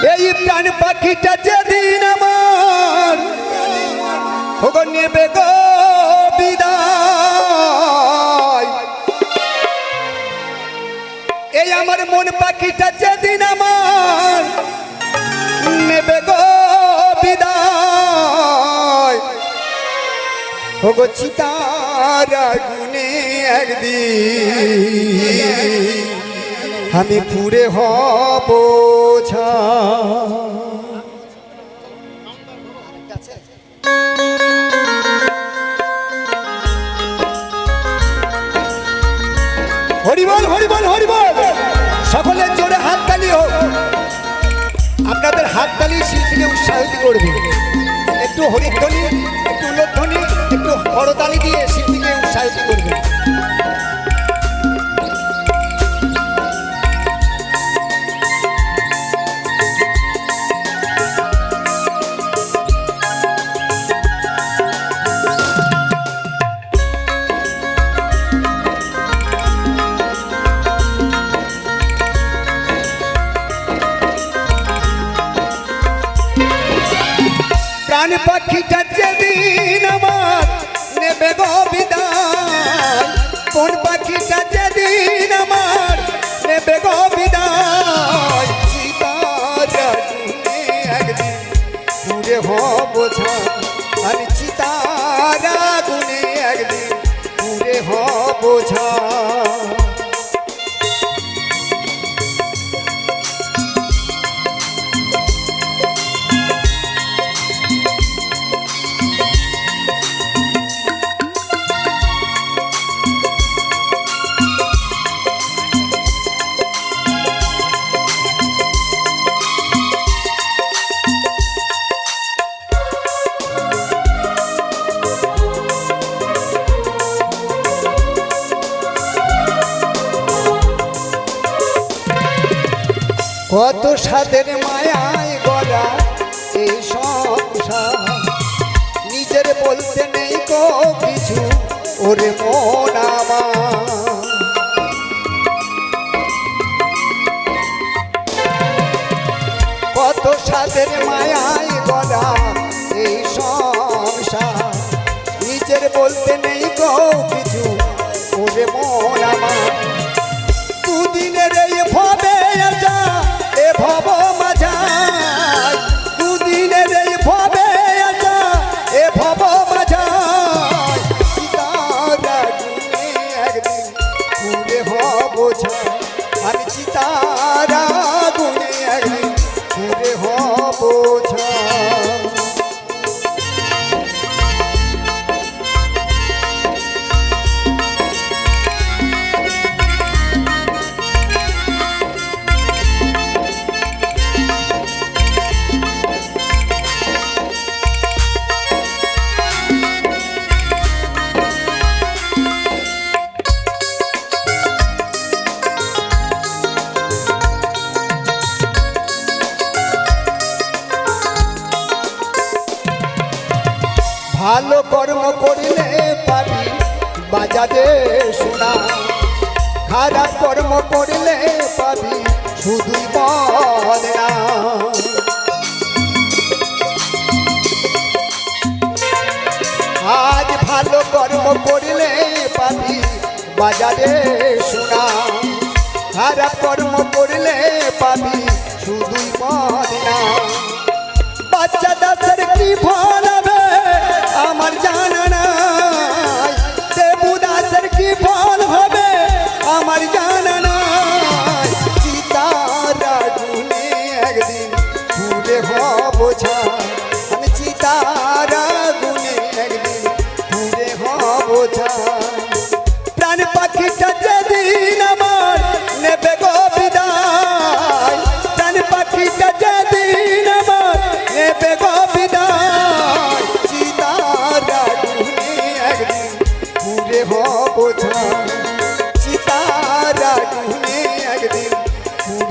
প্রাণ পাখিটা যেদিন আমার ওগো নেবে গো বিদায়। এই আমার মন পাখিটা যেদিন আমার নেবে গো বিদায়। ওগো চিতার গুনে একদিন আমি পুরে হব। হরিবল হরিবল হরিবল সকলের জোরে হাততালি হোক। আপনাদের হাততালি শিল্পীকে উৎসাহিত করবে একটু হরিধ্বনি, একটু উল্লোধ্বনি একটু করতালি দিয়ে শিল্পীকে উৎসাহিত করবে প্রাণ পাখিটা যেদিন আমার নেবে গো বিদায়। কোন পাখিটা যেদিন আমার নেবে গো বিদায়? চিতার গুনে একদিন পুরে হব আমি চিতার গুনে একদিন পুরে হব ছাই কত সাদের মায়ায় গলা এই সংসার। নিজের বলতে নেই কো কিছু, ওরে মন আমার। কত সাদের মায়ায় গলা এই সংসার। নিজের বলতে নেই কো কিছু, ওরে মন আমার। করিলে পাবি বাজারে শোনা খারাপ কর্ম করিলে শুধুই বদনা আজ ভালো কর্ম করিলে পাবি বাজারে শোনা খারাপ কর্ম করিলে পাবি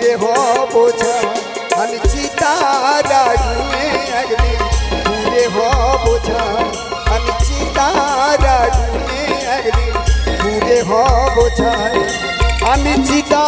পুরে হব আমি চিতারা গুনে একদিন হব ছাই আমি চিতারা গুনে একদিন হব ছাই আমি চিতা